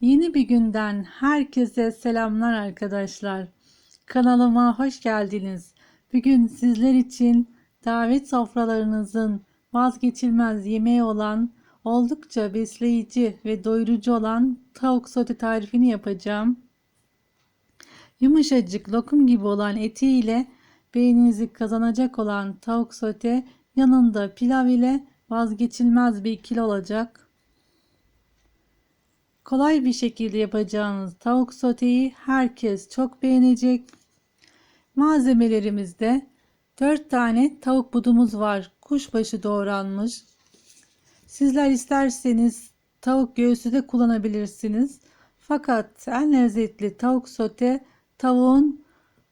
Yeni bir günden herkese selamlar arkadaşlar. Kanalıma hoş geldiniz. Bugün sizler için davet sofralarınızın vazgeçilmez yemeği olan oldukça besleyici ve doyurucu olan tavuk sote tarifini yapacağım. Yumuşacık lokum gibi olan etiyle beğeninizi kazanacak olan tavuk sote yanında pilav ile vazgeçilmez bir ikili olacak. Kolay bir şekilde yapacağınız tavuk soteyi herkes çok beğenecek. Malzemelerimizde 4 tane tavuk budumuz var. Kuşbaşı doğranmış. Sizler isterseniz tavuk göğsü de kullanabilirsiniz. Fakat en lezzetli tavuk sote tavuğun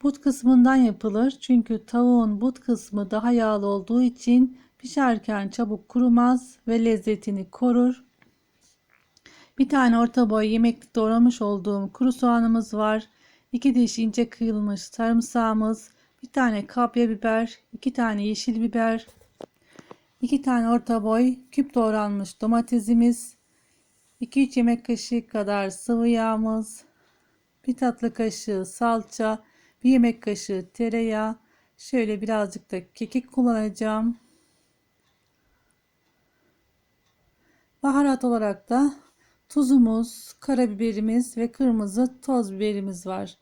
but kısmından yapılır. Çünkü tavuğun but kısmı daha yağlı olduğu için pişerken çabuk kurumaz ve lezzetini korur. Bir tane orta boy yemeklik doğramış olduğum kuru soğanımız var. 2 diş ince kıyılmış sarımsağımız, bir tane kapya biber, 2 tane yeşil biber, 2 tane orta boy küp doğranmış domatesimiz, 2-3 yemek kaşığı kadar sıvı yağımız, bir tatlı kaşığı salça, bir yemek kaşığı tereyağı, şöyle birazcık da kekik kullanacağım. Baharat olarak da tuzumuz, karabiberimiz ve kırmızı toz biberimiz var.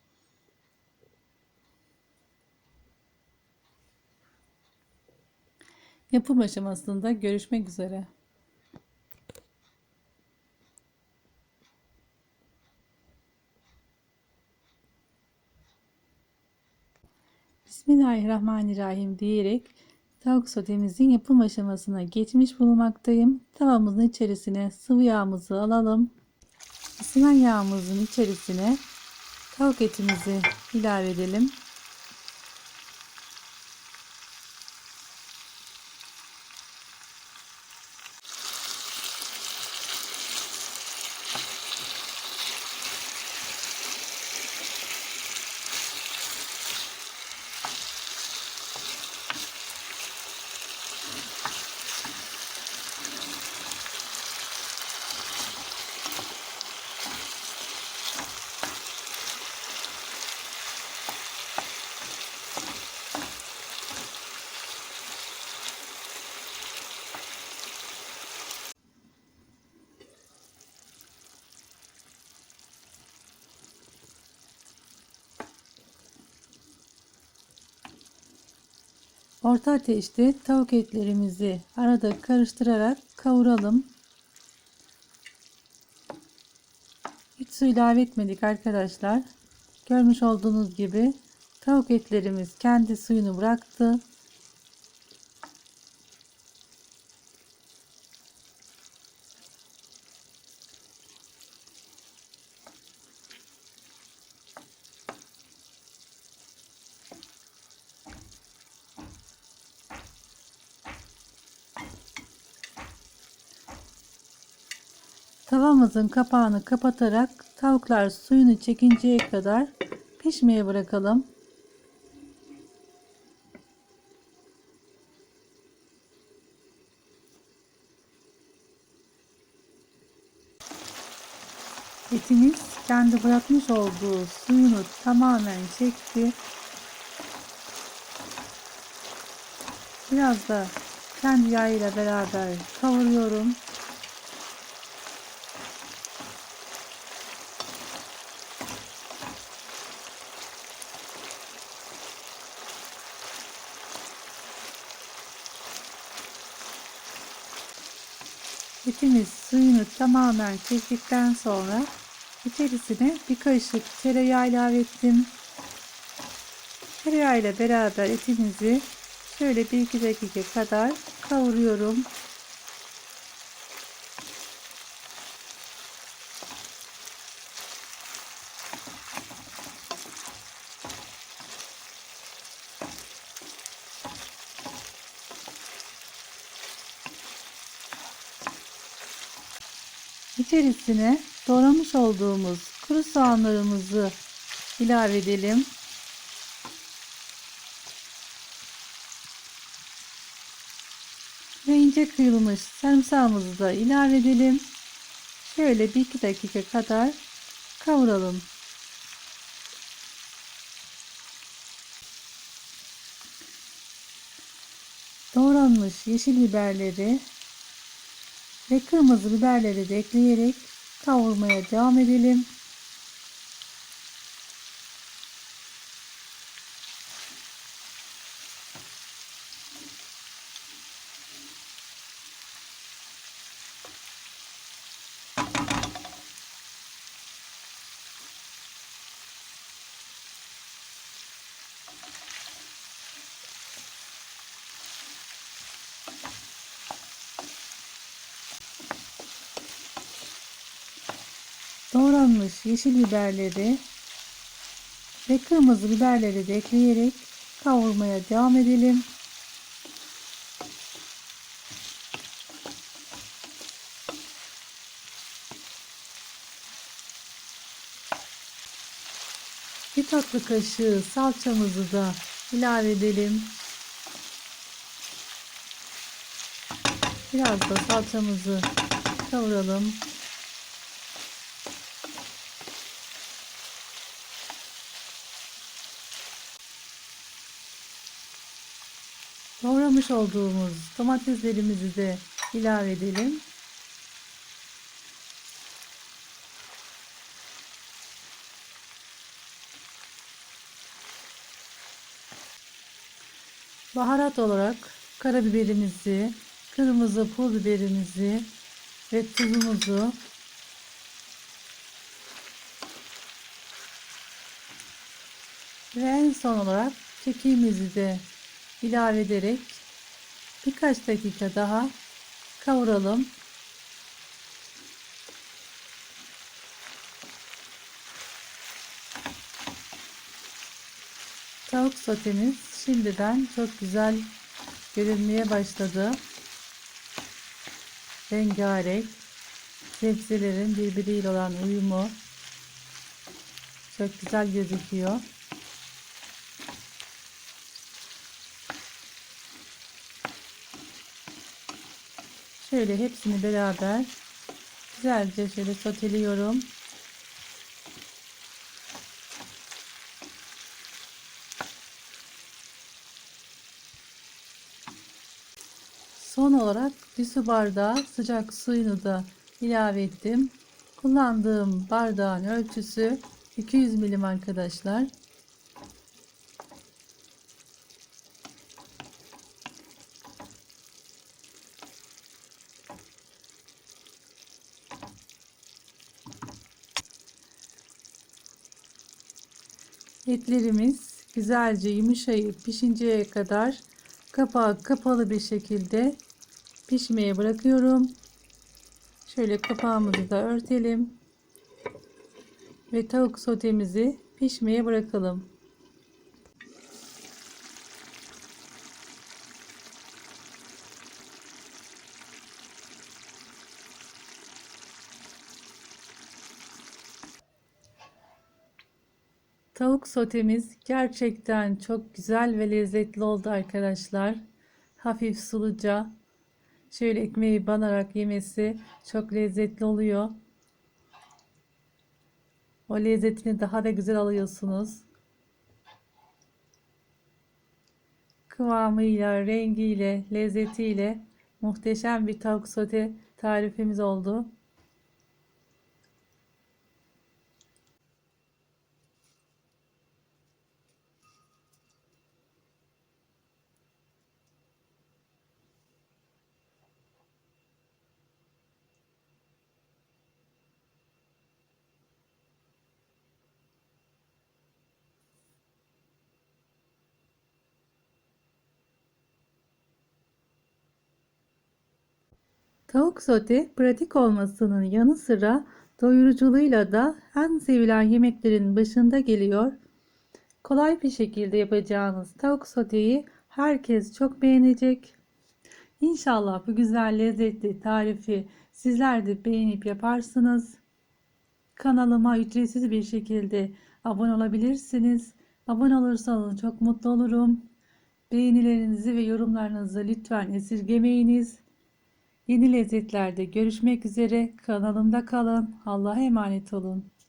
Yapım aşamasında görüşmek üzere. Bismillahirrahmanirrahim diyerek tavuk sotemizin yapım aşamasına geçmiş bulunmaktayım. Tavamızın içerisine sıvı yağımızı alalım. Isınan yağımızın içerisine tavuk etimizi ilave edelim. Orta ateşte tavuk etlerimizi arada karıştırarak kavuralım. Hiç su ilave etmedik arkadaşlar. Görmüş olduğunuz gibi tavuk etlerimiz kendi suyunu bıraktı. Tavamızın kapağını kapatarak tavuklar suyunu çekinceye kadar pişmeye bırakalım. Etimiz kendi bırakmış olduğu suyunu tamamen çekti. Biraz da kendi yağıyla beraber kavuruyorum. Etimiz suyunu tamamen çektikten sonra içerisine bir kaşık tereyağı ilave ettim. Tereyağı ile beraber etimizi şöyle 1-2 dakika kadar kavuruyorum. İçerisine doğramış olduğumuz kuru soğanlarımızı ilave edelim. Ve ince kıyılmış sarımsağımızı da ilave edelim. Şöyle bir iki dakika kadar kavuralım. Doğranmış yeşil biberleri ve kırmızı biberleri de ekleyerek kavurmaya devam edelim. Doğranmış yeşil biberleri ve kırmızı biberleri de ekleyerek kavurmaya devam edelim. Bir tatlı kaşığı salçamızı da ilave edelim. Biraz da salçamızı kavuralım. Doğramış olduğumuz domateslerimizi de ilave edelim. Baharat olarak karabiberimizi, kırmızı pul biberimizi ve tuzumuzu ve en son olarak kekiğimizi de ilave ederek birkaç dakika daha kavuralım. Tavuk sotemiz şimdiden çok güzel görünmeye başladı. Rengarenk sebzelerin birbiriyle olan uyumu çok güzel gözüküyor. Şöyle hepsini beraber güzelce şöyle soteliyorum. Son olarak bir su bardağı sıcak suyunu da ilave ettim. Kullandığım bardağın ölçüsü 200 milim arkadaşlar. Etlerimiz güzelce yumuşayıp pişinceye kadar kapağı kapalı bir şekilde pişmeye bırakıyorum. Şöyle kapağımızı da örtelim. Ve tavuk sotemizi pişmeye bırakalım. Tavuk sotemiz gerçekten çok güzel ve lezzetli oldu arkadaşlar. Hafif suluca. Şöyle ekmeği banarak yemesi çok lezzetli oluyor. O lezzetini daha da güzel alıyorsunuz. Kıvamıyla, rengiyle, lezzetiyle muhteşem bir tavuk sote tarifimiz oldu. Tavuk sote pratik olmasının yanı sıra doyuruculuğuyla da en sevilen yemeklerin başında geliyor. Kolay bir şekilde yapacağınız tavuk soteyi herkes çok beğenecek. İnşallah bu güzel lezzetli tarifi sizler de beğenip yaparsınız. Kanalıma ücretsiz bir şekilde abone olabilirsiniz. Abone olursanız çok mutlu olurum. Beğenilerinizi ve yorumlarınızı lütfen esirgemeyiniz. Yeni lezzetlerde görüşmek üzere. Kanalımda kalın. Allah'a emanet olun.